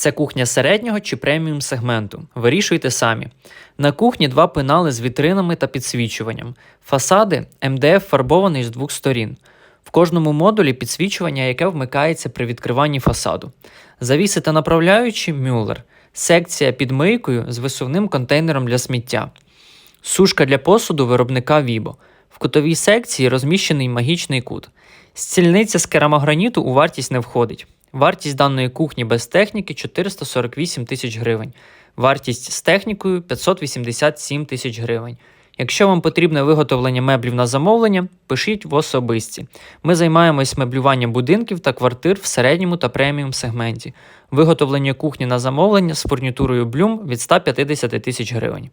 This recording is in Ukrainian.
Це кухня середнього чи преміум сегменту. Вирішуйте самі. На кухні два пенали з вітринами та підсвічуванням. Фасади МДФ фарбований з двох сторін. В кожному модулі підсвічування, яке вмикається при відкриванні фасаду. Завіси та направляючі Мюллер. Секція під мийкою з висувним контейнером для сміття. Сушка для посуду виробника Vibo. В кутовій секції розміщений магічний кут. Стільниця з керамограніту у вартість не входить. Вартість даної кухні без техніки 448 тисяч гривень. Вартість з технікою 587 тисяч гривень. Якщо вам потрібне виготовлення меблів на замовлення, пишіть в особисті. Ми займаємось меблюванням будинків та квартир в середньому та преміум сегменті. Виготовлення кухні на замовлення з фурнітурою Bloom від 150 тисяч гривень.